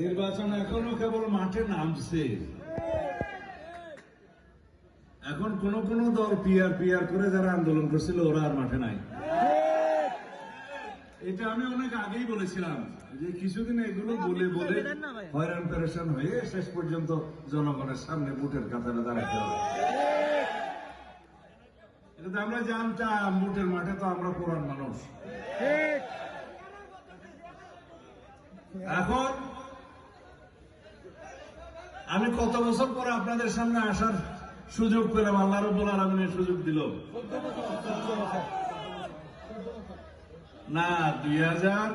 নির্বাচন এখনও কেবল মাঠে নামছে। এখন কোন কোন দল পিয়ার পিয়ার করে যারা আন্দোলন করছিল, ওরা আর মাঠে নাই। এটা আমি অনেক আগেই বলেছিলাম যে কিছুদিন এগুলো বলে বলে হয়রান পেরেশান হয়ে শেষ পর্যন্ত জনগণের সামনে বুটের কাতারে দাঁড়াতে হবে। এটা আমরা জানতাম বুটের মাঠে তো আমরা পুরান মানুষ। এখন আমি কত বছর পরে আপনাদের সামনে আসার সুযোগ পেলাম, আল্লাহ রব্বুল আলমিনের সুযোগ দিল। না, দুই হাজার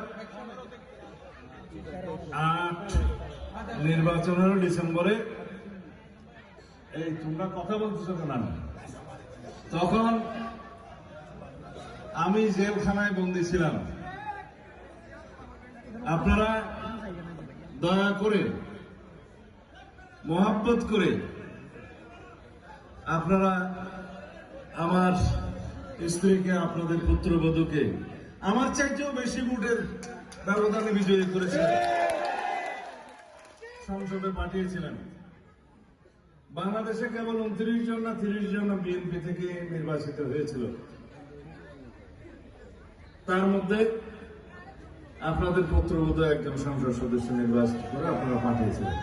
আট নির্বাচন ডিসেম্বরে। এই, তোমরা কথা বলতেছো কেন? তখন আমি জেলখানায় বন্দি ছিলাম। আপনারা দয়া করে মোহাব্বত করে আপনারা আমার স্ত্রীকে, আপনাদের পুত্রবধূকে, আমার চাইতেও বেশি ভোটের ব্যবধানে বিজয়ী করেছিলেন সংসদে পাঠিয়েছিলেন। বাংলাদেশে কেবল উনত্রিশ জন না তিরিশ জন বিএনপি থেকে নির্বাচিত হয়েছিল। তার মধ্যে আপনাদের পুত্রবধূ একজন সংসদ সদস্য নির্বাচিত করে আপনারা পাঠিয়েছিলেন।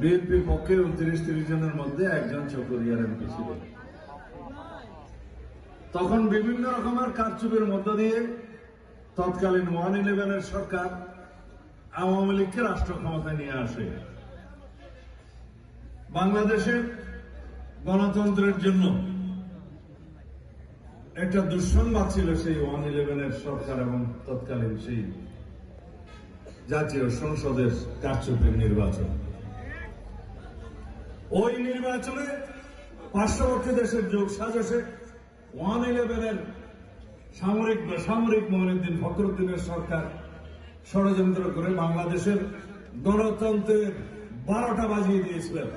বিএনপির পক্ষে উনত্রিশ তিরিশ জনের মধ্যে একজন চকরিয়ার এমপি ছিলেন তখন বিভিন্ন রকমের কারচুপির মধ্য দিয়ে তৎকালীন ওয়ান ইলেভেনের সরকার আওয়ামী লীগকে রাষ্ট্র ক্ষমতায় নিয়ে আসে। বাংলাদেশের গণতন্ত্রের জন্য একটা দুঃসংবাদ ছিল সেই ওয়ান ইলেভেনের সরকার এবং তৎকালীন সেই জাতীয় সংসদের কারচুপের নির্বাচন। ওই নির্বাচনে পার্শ্ববর্তী দেশের যোগ সাজসে ওয়ান ইলেভেনের সামরিক সামরিক মহিনুদ্দিন ফখরুদ্দিনের সরকার ষড়যন্ত্র করে বাংলাদেশের গণতন্ত্রের বারোটা বাজিয়ে দিয়েছিলেন।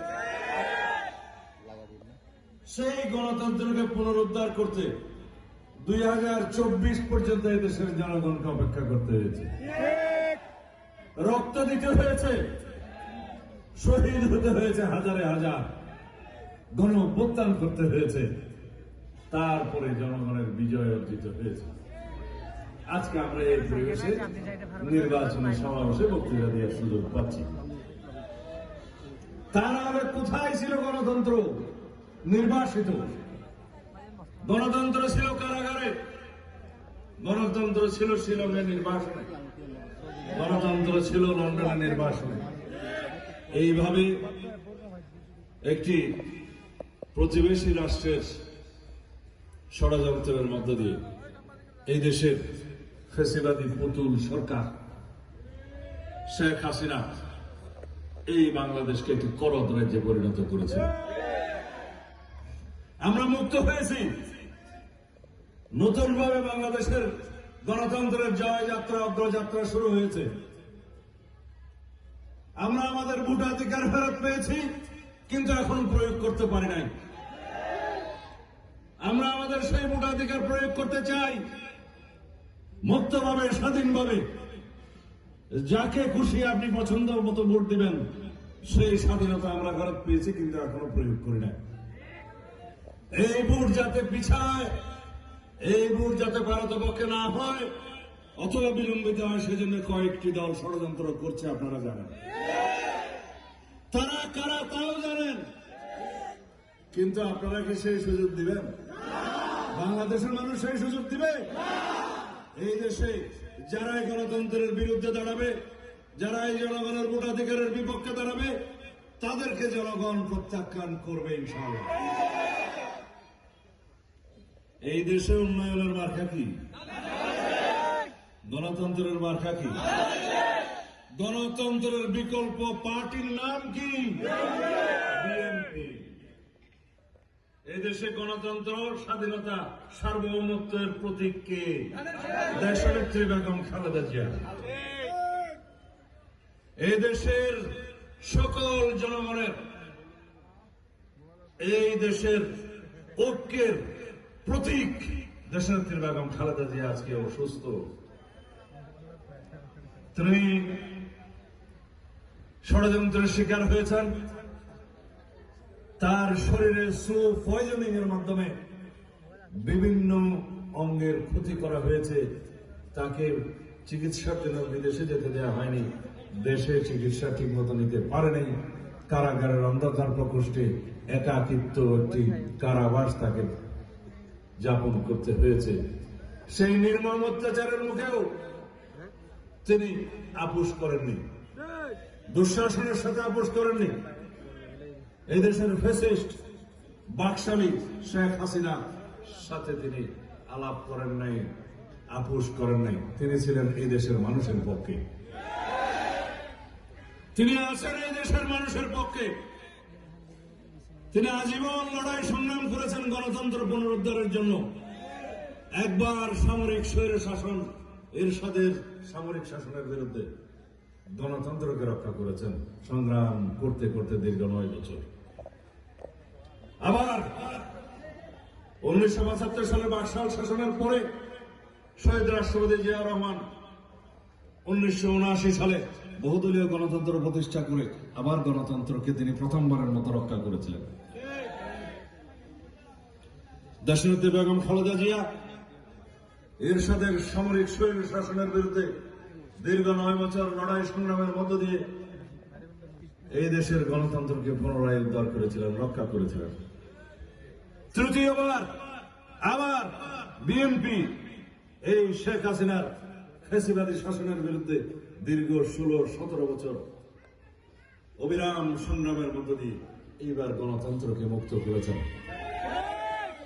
সেই গণতন্ত্রকে পুনরুদ্ধার করতে দুই হাজার চব্বিশ পর্যন্ত এই দেশের জনগণকে অপেক্ষা করতে হয়েছে। রক্ত দিতে হয়েছে। শহীদ হতে হয়েছে হাজারে হাজার। গণ অভ্যুত্থান করতে হয়েছে। তারপরে জনগণের বিজয় অর্জিত হয়েছে। আজকে আমরা এই পরিবেশে নির্বাচনী সমাবেশে বক্তৃতা দেওয়ার সুযোগ পাচ্ছি। তারা আগে কোথায় ছিল গণতন্ত্র? নির্বাসিত। গণতন্ত্র ছিল কারাগারে। গণতন্ত্র ছিল শিলংয়ে নির্বাসনে। গণতন্ত্র ছিল লন্ডনে নির্বাসনে। এইভাবে একটি প্রতিবেশী রাষ্ট্রের ষড়যন্ত্রের মধ্য দিয়ে এই দেশের ফেসিবাদী পুতুল সরকার শেখ হাসিনা এই বাংলাদেশকে একটি করদ রাজ্যে পরিণত করেছে। আমরা মুক্ত হয়েছি। নতুন ভাবে বাংলাদেশের গণতন্ত্রের জয়যাত্রা, অগ্রযাত্রা শুরু হয়েছে। আমরা আমাদের ভোটাধিকার ফেরত পেয়েছি, কিন্তু এখন প্রয়োগ করতে পারি নাই। আমরা আমাদের সেই ভোটাধিকার প্রয়োগ করতে চাই, মুক্তভাবে, স্বাধীনভাবে। যাকে খুশি আপনি পছন্দ মতো ভোট দিবেন, সেই স্বাধীনতা আমরা ফেরত পেয়েছি, কিন্তু এখনও প্রয়োগ করি নাই। এই ভোট যাতে পিছায়, এই ভোট যাতে ভারত পক্ষে না হয় অথবা বিলম্বিত হয় সেজন্য কয়েকটি দল ষড়যন্ত্র করছে, আপনারা জানেন। তারা কারা তাও জানেন। কিন্তু আপনারা কি সেই সুযোগ দিবেন? বাংলাদেশের মানুষ সেই সুযোগ দিবে? এই দেশে যারা গণতন্ত্রের বিরুদ্ধে দাঁড়াবে যারা এই জনগণের ভোটাধিকারের বিপক্ষে দাঁড়াবে, তাদেরকে জনগণ প্রত্যাখ্যান করবে ইনশাআল্লাহ। এই দেশে উন্নয়নের মার্কা কি? গণতন্ত্রের মার্কা কি? গণতন্ত্রের বিকল্প পার্টির নাম কি? এই গণতন্ত্র, স্বাধীনতা, সার্বভৌমত্বের প্রতীক কে? দেশনেত্রী বেগম খালেদা জিয়া। এই দেশের সকল জনগণের, এই দেশের ঐক্যের প্রতীক দেশনেত্রী বেগম খালেদা জিয়া আজকে অসুস্থ। তিনি ষড়যন্ত্রের শিকার হয়েছেন। তার শরীরে স্লো পয়জনিং এর মাধ্যমে বিভিন্ন অঙ্গের ক্ষতি করা হয়েছে। তাকে চিকিৎসার জন্য বিদেশে যেতে দেওয়া হয়নি। দেশে চিকিৎসা ঠিক মতো নিতে পারেনি কারাগারের অন্ধকার প্রকোষ্ঠে একাকিত্ব একটি কারাবাস তাকে যাপন করতে হয়েছে। সেই নির্মম অত্যাচারের মুখেও তিনি আপোষ করেননি। দুঃশাসনের সাথে আপোষ করেননি। এই দেশের ফেসিস্ট বাকশালী শেখ হাসিনা সাথে তিনি আলাপ করেন নাই, আপোষ করেন নাই। তিনি ছিলেন এই দেশের মানুষের পক্ষে। তিনি আছেন এই দেশের মানুষের পক্ষে। তিনি আজীবন লড়াই সংগ্রাম করেছেন গণতন্ত্র পুনরুদ্ধারের জন্য। একবার সামরিক স্বৈর শাসন এরশাদের সামরিক শাসনের বিরুদ্ধে গণতন্ত্রকে রক্ষা করেছেন সংগ্রাম করতে করতে দীর্ঘ নয় বছর। আবার উনিশশো পঁচাত্তর সালে বাকশাল শাসনের পরে শহীদ রাষ্ট্রপতি জিয়া রহমান উনিশশো উনআশি সালে বহুদলীয় গণতন্ত্র প্রতিষ্ঠা করে আবার গণতন্ত্রকে তিনি প্রথমবারের মতো রক্ষা করেছিলেন। দেশনেত্রী বেগম খালেদা জিয়া এরশাদের সামরিক শৈল শাসনের বিরুদ্ধে দীর্ঘ নয় বছর লড়াই সংগ্রামের মধ্য দিয়ে এই দেশের গণতন্ত্রকে পুনরায় উদ্ধার করেছিলেন, রক্ষা করেছিলেন। তৃতীয়বার আবার বিএনপি এই শেখ হাসিনার ফেসিবাদী শাসনের বিরুদ্ধে দীর্ঘ ষোলো, সতেরো বছর অবিরাম সংগ্রামের মধ্য দিয়ে এইবার গণতন্ত্রকে মুক্ত করেছেন।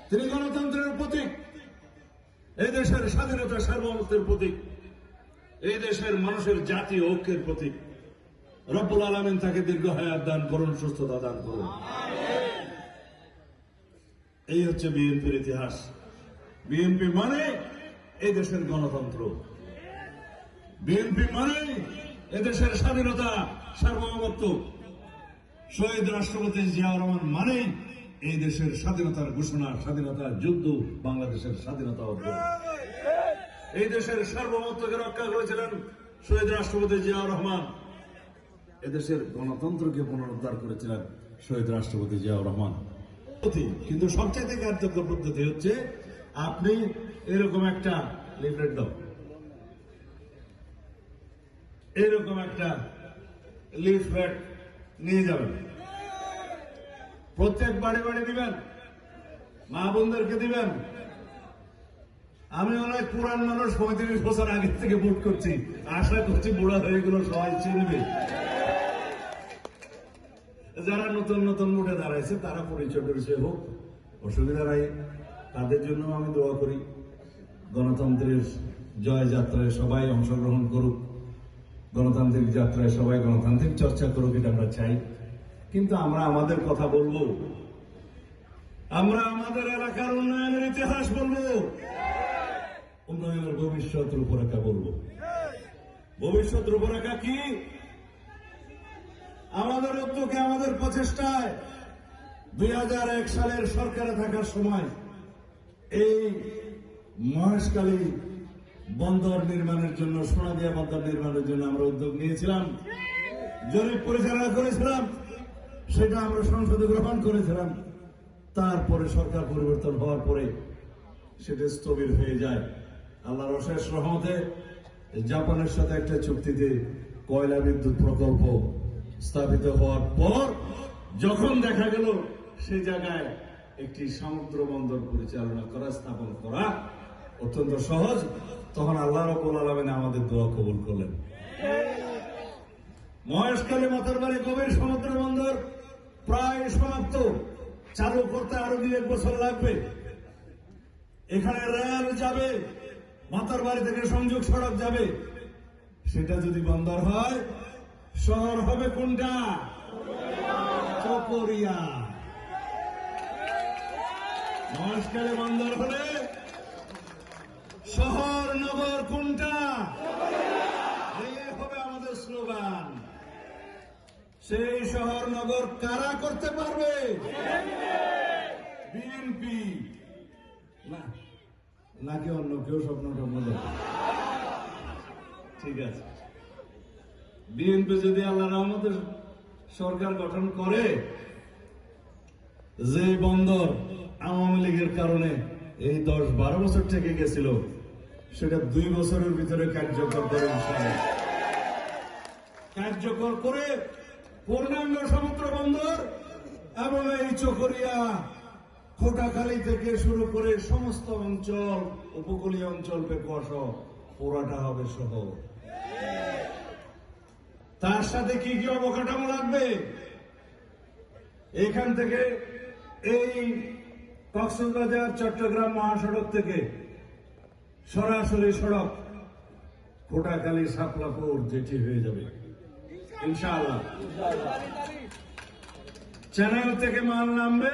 তিনি গণতন্ত্রের প্রতীক। এই দেশের স্বাধীনতা সার্বভৌমত্বের প্রতীক, এই দেশের মানুষের জাতীয় ঐক্যের প্রতীক। রব্বুল আলমিন তাকে দীর্ঘ হায়াত দান করুন, সুস্থতা দান করুন। এই হচ্ছে বিএনপির ইতিহাস। বিএনপি মানে এই দেশের গণতন্ত্র। বিএনপি মানে এদেশের স্বাধীনতা, সার্বভৌমত্ব। শহীদ রাষ্ট্রপতি জিয়াউর রহমান মানেই এই দেশের স্বাধীনতার ঘোষণা স্বাধীনতার যুদ্ধ, বাংলাদেশের স্বাধীনতা অর্জন। এই দেশের সার্বভৌমত্বকে রক্ষা করেছিলেন শহীদ রাষ্ট্রপতি জিয়াউর রহমান। এদেশের গণতন্ত্রকে পুনরুদ্ধার করেছিলেন শহীদ রাষ্ট্রপতি জিয়াউর রহমান। কিন্তু সবচেয়ে কার্যকর পদ্ধতি হচ্ছে আপনি এরকম একটা লিফলেট দাও। এরকম একটা লিফলেট নিয়ে যাবেন। প্রত্যেক বাড়ি বাড়ি দিবেন। মা বোনদেরকে দিবেন। আমি অনেক পুরান মানুষ, পঁয়ত্রিশ বছর আগে থেকে ভোট করছি। আশা করছি বুড়া হয়ে গেল সবাই চিনবে। যারা নতুন নতুন উঠে দাঁড়াইছে, তারা পরিচয় পরিচয় হোক, অসুবিধা নাই। তাদের জন্য আমি দোয়া করি। গণতন্ত্রের জয় যাত্রায় সবাই অংশগ্রহণ করুক। গণতান্ত্রিক যাত্রায় সবাই গণতান্ত্রিক চর্চা করুক, এটা আমরা চাই। কিন্তু আমরা আমাদের কথা বলব। আমরা আমাদের এলাকার উন্নয়নের ইতিহাস বলব। উন্নয়নের ভবিষ্যৎ রূপরেখা বলব। ভবিষ্যৎ রূপরেখা কি? আমাদের উদ্যোগে আমাদের প্রচেষ্টায়? দুই হাজার এক সালের সরকারে থাকার সময় এই মহেশকালী বন্দর নির্মাণের জন্য, সোনাদিয়া বন্দর নির্মাণের জন্য আমরা উদ্যোগ নিয়েছিলাম। জরিপ পরিচালনা করেছিলাম। সেটা আমরা সংসদে গ্রহণ করেছিলাম। তারপরে সরকার পরিবর্তন হওয়ার পরে সেটা স্থবির হয়ে যায়। আল্লাহর অশেষ রহমতে জাপানের সাথে একটা চুক্তিতে কয়লা বিদ্যুৎ প্রকল্প স্থাপিত হওয়ার পর যখন দেখা গেল সে জায়গায় একটি সমুদ্র বন্দর পরিচালনা করা, স্থাপন করা অত্যন্ত সহজ, তখন আল্লাহ রবুল আলমিন আমাদের দোয়া কবুল করলেন। মহেশখালী মাতারবাড়ি গভীর সমুদ্র বন্দর প্রায় সমাপ্ত। চালু করতে আরও দুই এক বছর লাগবে। এখানে রেল যাবে, মাতার বাড়ি থেকে সংযোগ সড়ক যাবে। সেটা যদি বন্দর হয়, শহর হবে কোনটা? চকরিয়া। মহেশখালী বন্দর হলে, শহর, নগর কোনটা এই হবে আমাদের স্লোগান সেই শহর নগর কারা করতে পারবে? বিএনপি। না, নাকি অন্য কেউ স্বপ্ন টপ্ন ঠিক আছে। বিএনপি যদি আল্লাহ রহমতের সরকার গঠন করে, যে বন্দর আওয়ামী লীগের কারণে এই দশ বারো বছর থেকে গেছিল, সেটা দুই বছরের ভিতরে কার্যকর করে। কার্যকর করে পূর্ণাঙ্গ সমুদ্র বন্দর এবং এই চকরিয়া খোটাখালী থেকে শুরু করে সমস্ত অঞ্চল, উপকূলীয় অঞ্চল সহ পুরাটা হবে শহর। তার সাথে কি কি অবকাঠামো লাগবে? এখান থেকে এই কক্সবাজার, চট্টগ্রাম মহাসড়ক থেকে সরাসরি সড়ক কোটাখালী সাপলাপুর যেটি হয়ে যাবে। চ্যানেল থেকে মাল নামবে।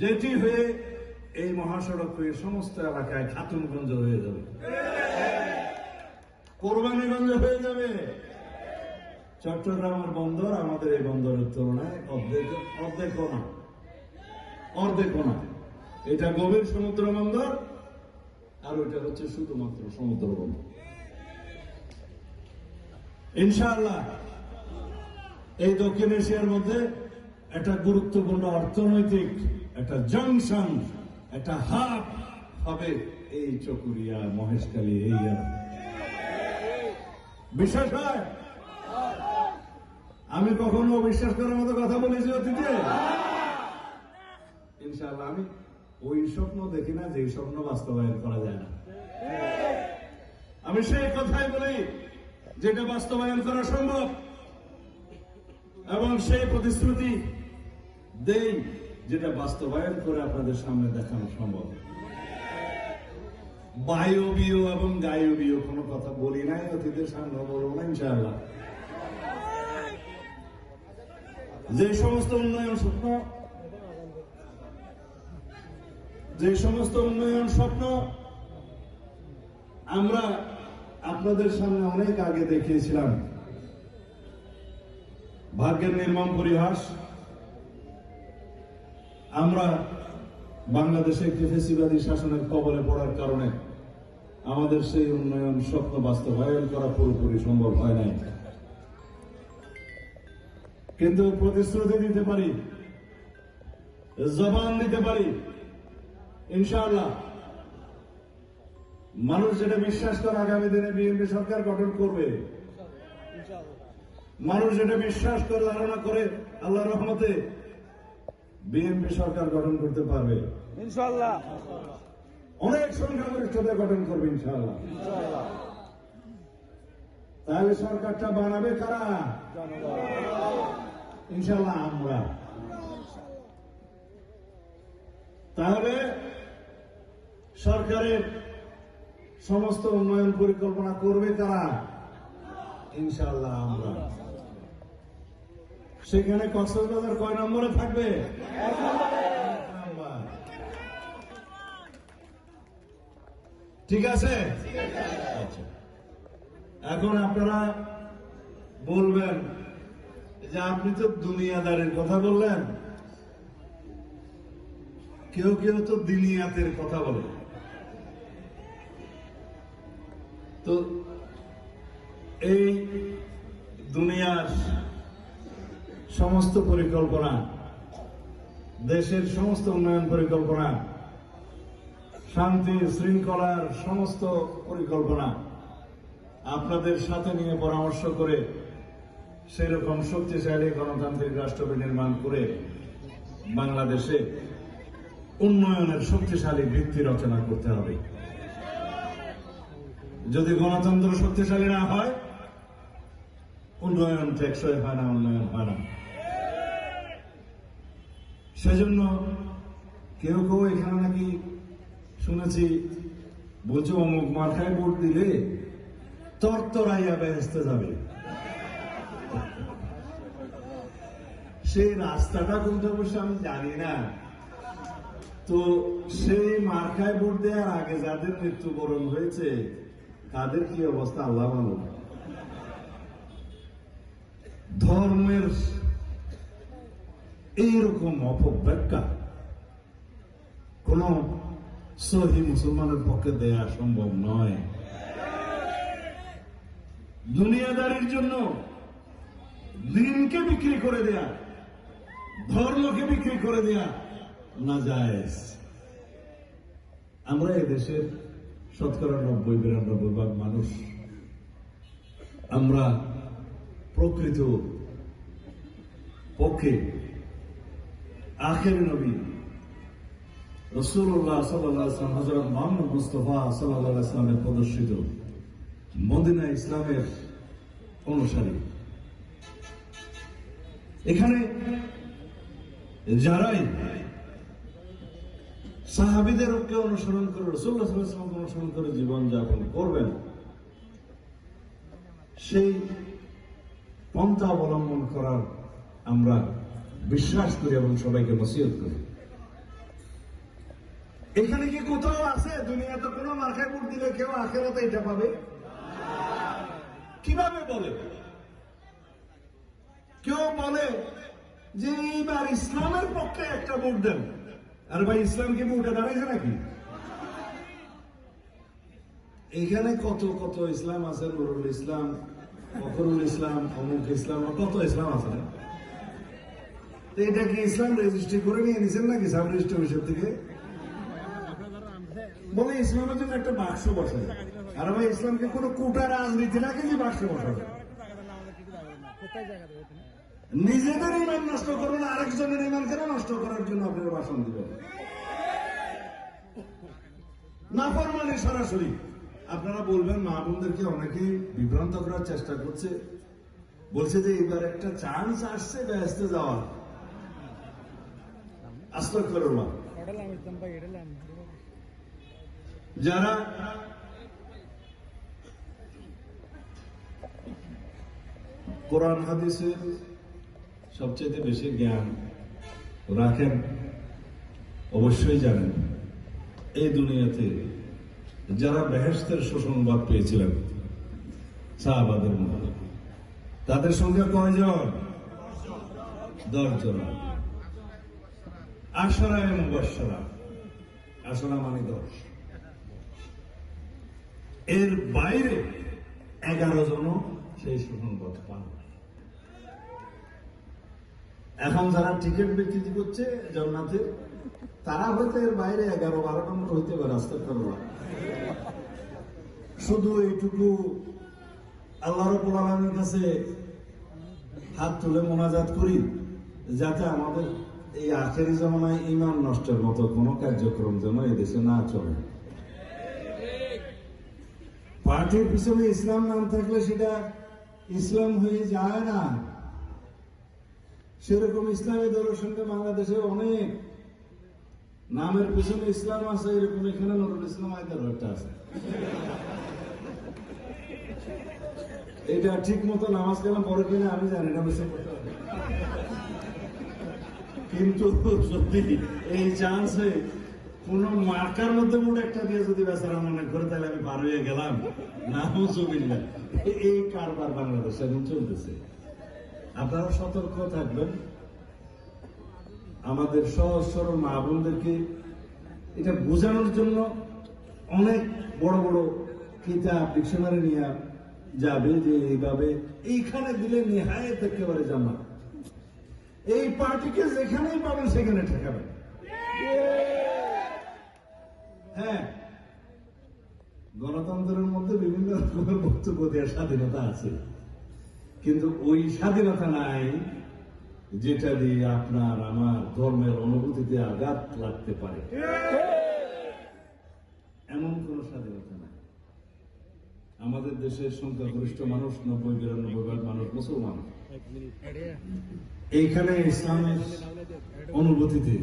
যেটি হয়ে এই মহাসড়ক হয়ে সমস্ত এলাকায় খাতুনগঞ্জ হয়ে যাবে। কোরবানিগঞ্জ হয়ে যাবে। চট্টগ্রামের বন্দর আমাদের এই বন্দরের তুলনায় অর্ধেক, অর্ধেকও না। অর্ধেকও না। এটা গভীর সমুদ্র বন্দর আর ওইটা হচ্ছে শুধুমাত্র সমুদ্র বন্দর। ইনশাআল্লাহ, এই দক্ষিণ এশিয়ার মধ্যে একটা গুরুত্বপূর্ণ অর্থনৈতিক, একটা জংশন, একটা হাব হবে এই চকুরিয়া, মহেশখালী, এই বিশ্বাস হয়? আমি কখনো বিশ্বাস করার মতো কথা বলেছি অতীতে। ইনশাআল্লাহ, আমি ওই স্বপ্ন দেখি না যে স্বপ্ন বাস্তবায়ন করা যায় না। আমি সেই কথাই বলি যেটা বাস্তবায়ন করা সম্ভব। এবং সেই প্রতিশ্রুতি দেই যেটা বাস্তবায়ন করে আপনাদের সামনে দেখানো সম্ভব। বায়বীয় এবং গায়বীয় কোনো কথা বলি নাই, অতীতের সামনে বলব না, ইনশাআল্লাহ। যে সমস্ত উন্নয়ন স্বপ্ন, যে সমস্ত উন্নয়ন স্বপ্ন আমরা আপনাদের সামনে অনেক আগে দেখিয়েছিলাম। ভাগ্যের নির্মম পরিহাস। আমরা বাংলাদেশে একটি ফেসিবাদী শাসনের কবলে পড়ার কারণে আমাদের সেই উন্নয়ন স্বপ্ন বাস্তবায়ন করা পুরোপুরি সম্ভব হয় নাই। কিন্তু প্রতিশ্রুতি দিতে পারি, জবান দিতে পারি, ইনশাআল্লাহ। মানুষ যেটা বিশ্বাস করে আগামী দিনে বিএনপি সরকার গঠন করবে মানুষ যেটা বিশ্বাস করে ধারণা করে আল্লাহ রহমতে বিএনপি সরকার গঠন করতে পারবে। ইনশাল্লাহ অনেক সংখ্যাগরিষ্ঠতা গঠন করবে ইনশাল্লাহ তাহলে সরকারটা বানাবে কারা? ইনশাল্লাহ আমরা। তাহলে সরকারের সমস্ত উন্নয়ন পরিকল্পনা করবে তারা। ইনশাআল্লাহ আমরা। সেখানে কক্সবাজার কয় নম্বরে থাকবে? ঠিক আছে? আচ্ছা। এখন আপনারা বলবেন যে আপনি তো দুনিয়াদারের কথা বললেন। কেউ কেউ তো দিনিয়াতের কথা বলে। তো এই দুনিয়ার সমস্ত পরিকল্পনা, দেশের সমস্ত উন্নয়ন পরিকল্পনা, শান্তি শৃঙ্খলার সমস্ত পরিকল্পনা আপনাদের সাথে নিয়ে পরামর্শ করে সেরকম শক্তিশালী গণতান্ত্রিক রাষ্ট্র নির্মাণ করে বাংলাদেশে উন্নয়নের শক্তিশালী ভিত্তি রচনা করতে হবে। যদি গণতন্ত্র শক্তিশালী না হয়, উন্নয়ন টেকসই হয় না, উন্নয়ন হয় না। সেজন্য কেউ কেউ এখানে নাকি শুনেছি, বলছে, অমুক মাথায় ভোট দিলে তরতরাইয়া বেহেস্তে যাবে। সেই রাস্তাটা কোনটা অবশ্য আমি জানি না। তো সেই মার্কায় ভোট দেওয়ার আগে যাদের মৃত্যুবরণ হয়েছে তাদের কি অবস্থা? আল্লাহ ভালো। ধর্মের এইরকম অপব্যাখ্যা কোন সহি মুসলমানের পক্ষে দেয়া সম্ভব নয়। দুনিয়াদারির জন্য দিনকে বিক্রি করে দেয়া, ধর্মকে বিক্রি করে দেয়া না যায় আমরা এদেশের শতকরা নব্বই বিরানব্বই ভাগ মানুষ আমরা প্রকৃত পক্ষে আখের নবী রসুল্লাহ সাল্লাম হজরত মোহাম্মদ মুস্তফা সাল্লাহ ইসলামের প্রদর্শিত মদিনা ইসলামের অনুসারী। এখানে যারাই সাহাবিদেরকে অনুসরণ করে রসুল্লাহ অনুসরণ করে জীবন যাপন করবেন। সেই পন্থা অবলম্বন করার আমরা বিশ্বাস করি এবং সবাইকে নসিহত করি। এখানে কি কোথাও আছে? দুনিয়াতে কোনো মার্কায় ভোট দিলে কেউ আখেরাতে এটা পাবে? কীভাবে বলে? কেউ বলে যে এইবার ইসলামের পক্ষে একটা ভোট দেন। আর ভাই, ইসলাম কি ভোটে দাঁড়াইছে নাকি? এখানে কত কত ইসলাম আছে? নুরুল ইসলাম, ফখরুল ইসলাম, অমুক ইসলাম কত ইসলাম আছে? না? এটা কি ইসলাম রেজিস্ট্রি করে নিয়ে নিছেন নাকি সাব রেজিস্ট্রি অফিসের থেকে? বলে ইসলামের জন্য একটা বাক্স বসে। আর ভাই, ইসলামকে কোনো কোটা রাজনীতি না, কিন্তু বাক্স বসাবে। কোথায় জায়গা নিজেদের ইমান নষ্ট করবেন আরেকজনের ইমান কেন নষ্ট করার জন্য আপনার ভাষণ দিবেন। না ফরমালি সরাসরি। আপনারা বলবেন মাহবুবদেরকে অনেকেই বিভ্রান্ত করার চেষ্টা করছে। বলছে যে, এবার একটা চান্স আসছে ব্যস্তে যাওয়ার। আস্তক করলাম যারা কোরআন হাদিসের সবচেয়ে বেশি জ্ঞান রাখেন, অবশ্যই জানেন, এই দুনিয়াতে যারা বেহেস্তের সুসংবাদ পেয়েছিলেন শাহবাদের মধ্যে, তাদের সঙ্গে কয়জন? দশজন। আশরায় মুবাসরা আশরা মানে দশ। এর বাইরে এগারো জন সেই সুসংবাদ পান। এখন যারা টিকিট বিক্রি করছে জগন্নাথে, তারা হয়তো এর বাইরে এগারো বারো নম্বর হইতে পারে রাস্তা করবা শুধু এইটুকু আল্লাহ রবুল আলমের কাছে হাত তুলে মোনাজাত করি, যাতে আমাদের এই আখেরি জমানায় ইমান নষ্টের মতো কোনো কার্যক্রম যেন এদেশে না চলে। পার্টির পিছনে ইসলাম নাম থাকলে সেটা ইসলাম হয়ে যায় না। সেরকম ইসলামী দলের সঙ্গে বাংলাদেশে অনেক নামের পিছনে ইসলাম আছে, এরকম এখানে নুরুল ইসলাম আয়দার একটা আছে। এটা ঠিক মতো নামাজ কালাম পরে কিনা আমি জানি না বেশি কিন্তু যদি এই চান্সে কোন মার্কার মধ্যে মোট একটা দিয়ে যদি বেচারা মনে করে, তাহলে আমি পার হয়ে গেলাম। না জমিল্লা এই কারবার বাংলাদেশে এখন চলতেছে। আপনারা সতর্ক থাকবেন। আমাদের সহজ সরল মা বোনদেরকে এটা বোঝানোর জন্য অনেক বড় বড় কিতাব, ডিকশনারি নিয়ে যাবে যে এইভাবে এইখানে দিলে নেহায়ত একেবারে জামা এই পার্টিকে যেখানেই পাবেন সেখানে ঠেকাবেন। হ্যাঁ গণতন্ত্রের মধ্যে বিভিন্ন রকমের বক্তব্য দেওয়ার স্বাধীনতা আছে। কিন্তু ওই স্বাধীনতা নাই যেটা দিয়ে আপনার আমার ধর্মের অনুভূতিতে আঘাত লাগতে পারে। এমন কোন স্বাধীনতা নাই। আমাদের দেশের সংখ্যাগরিষ্ঠ মানুষ, নব্বই, বিরানব্বই ভাগ মানুষ মুসলমান। এইখানে ইসলামের অনুভূতিতে,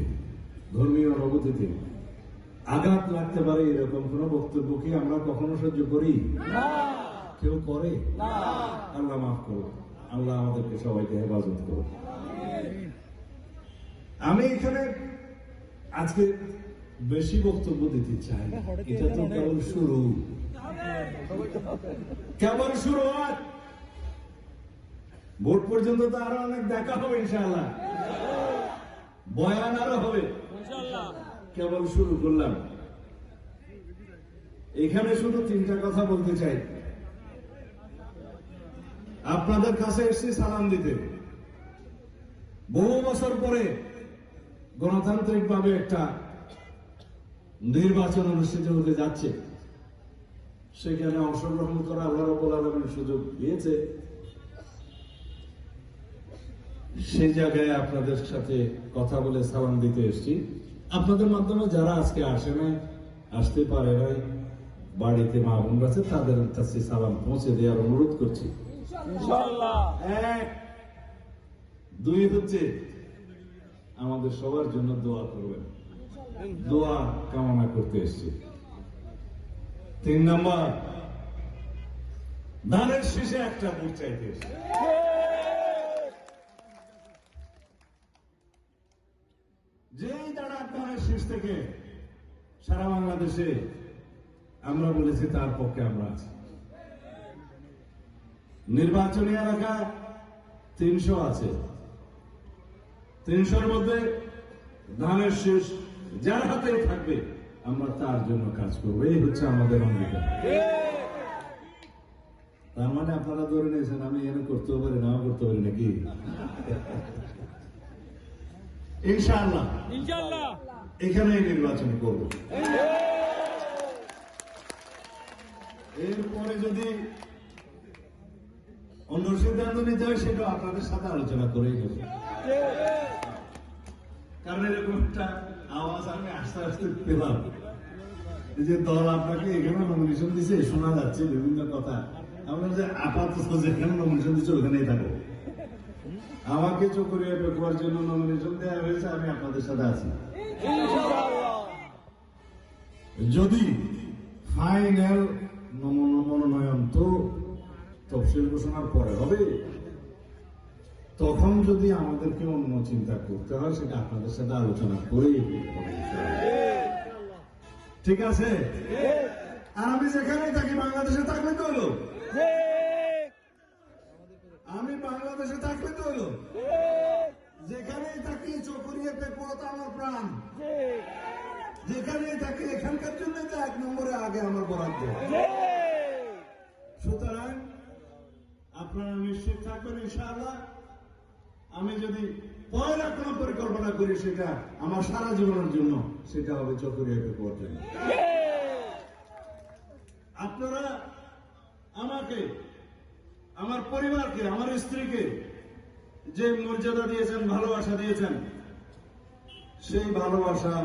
ধর্মীয় অনুভূতিতে আঘাত লাগতে পারে এরকম কোন বক্তব্য কি আমরা কখনো সহ্য করি? কেউ করে? আল্লাহ মাফ করো আল্লাহ আমাদেরকে সবাইকে হেফাজত করো আমি এখানে আজকে বেশি বক্তব্য দিতে চাই। এটা তো কেবল শুরু। কেবল শুরু ভোট পর্যন্ত তো আরও অনেক দেখা হবে ইনশাআল্লাহ। বয়ান আরও হবে। কেবল শুরু করলাম। এখানে শুধু তিনটা কথা বলতে চাই। আপনাদের কাছে এসেছি সালাম দিতে। বহু বছর পরে গণতান্ত্রিক ভাবে একটা নির্বাচন অনুষ্ঠিত হতে যাচ্ছে। সেখানে অংশগ্রহণ করা আল্লাহ রব্বুল আলমীর সুযোগ দিয়েছে। সেই জায়গায় আপনাদের সাথে কথা বলে সালাম দিতে এসেছি। আপনাদের মাধ্যমে যারা আজকে আসে নাই, আসতে পারে নাই, বাড়িতে মা বোন আছে তাদের কাছে সালাম পৌঁছে দেওয়ার অনুরোধ করছি। দুই হচ্ছে আমাদের সবার জন্য দোয়া করবেন। দোয়া কামনা করতে এসছি। তিন নম্বর, ধানের শীষে একটা ভোট চাইতে যেই দাঁড়া ধানের শীষ থেকে সারা বাংলাদেশে আমরা বলেছি তার পক্ষে আমরা আছি। নির্বাচনী এলাকা তিনশো আছে। তিনশোর মধ্যে ধানের শীষ যার হাতেই থাকবে আমরা তার জন্য কাজ করব। এই হচ্ছে আমাদের অঙ্গীকার। তার মানে আপনারা ধরে নিয়েছেন আমি এনে করতেও পারি নাও করতে পারি নাকি? ইনশাআল্লাহ। ইনশাআল্লাহ। এখানেই নির্বাচন করব। এরপরে যদি অন্য সিদ্ধান্ত নিতে হয়, সেটা আপনাদের সাথে আলোচনা করেই নেব কারণ এরকম একটা আওয়াজ আমি আস্তে আস্তে পেলাম। যে দল আপনাকে এখানে নমিনেশন দিছে, শোনা যাচ্ছে বিভিন্ন কথা। আমরা যে আপাতত যেখানে নমিনেশন দিচ্ছে, ওখানেই থাকব। আমাকে চকরিয়া পেকুয়ার জন্য নমিনেশন দেওয়া হয়েছে, আমি আপনাদের সাথে আছি। যদি ফাইনাল মনোনয়ন তো তফসিল ঘোষণার পরে হবে। তখন যদি আমাদেরকে অন্য চিন্তা করতে হয়, সেটা আপনাদের সাথে আলোচনা করেই ঠিক আছে? আর আমি যেখানে থাকি, বাংলাদেশে থাকলে তো হলো। আমি বাংলাদেশে থাকলে তো হলো। যেখানেই থাকি, চকরিয়া পেকুয়া তো আমার প্রাণ। যেখানেই থাকি, এখানকার জন্য এক নম্বরে আগে আমার বরাদ্দ সুতরাং আপনারা নিশ্চিত থাকবেন ইনশাআল্লাহ। আমি যদি পয়লা কোনো পরিকল্পনা করি সেটা আমার সারা জীবনের জন্য, সেটা হবে চকরিয়া পেকুয়ার আপনারা আমাকে, আমার পরিবারকে, আমার স্ত্রীকে যে মর্যাদা দিয়েছেন, ভালোবাসা দিয়েছেন, সেই ভালোবাসা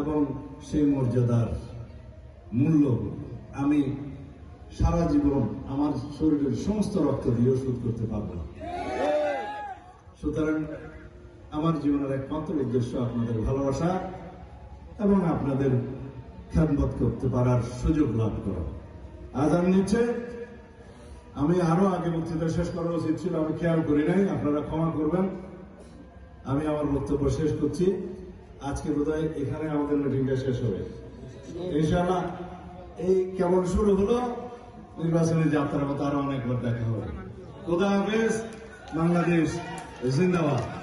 এবং সেই মর্যাদার মূল্য আমি সারা জীবন আমার শরীরের সমস্ত রক্ত দিয়েও শোধ করতে পারব না। সুতরাং আমার জীবনের একমাত্র উদ্দেশ্য আপনাদের ভালোবাসা এবং আপনাদের খেদমত করতে পারার সুযোগ লাভ করা। আজান নিচ্ছে আমি আরও আগে বক্তৃতা শেষ করা উচিত ছিল, আমি খেয়াল করি নাই, আপনারা ক্ষমা করবেন। আমি আমার বক্তব্য শেষ করছি। আজকে বোধহয় এখানে আমাদের মিটিংটা শেষ হবে। ইনশাআল্লাহ, এই কেমন শুরু হলো? নির্বাচনী যাত্রার মতো আরও অনেকবার দেখা হবে। খোদা হাফেজ বাংলাদেশ জিন্দাবাদ।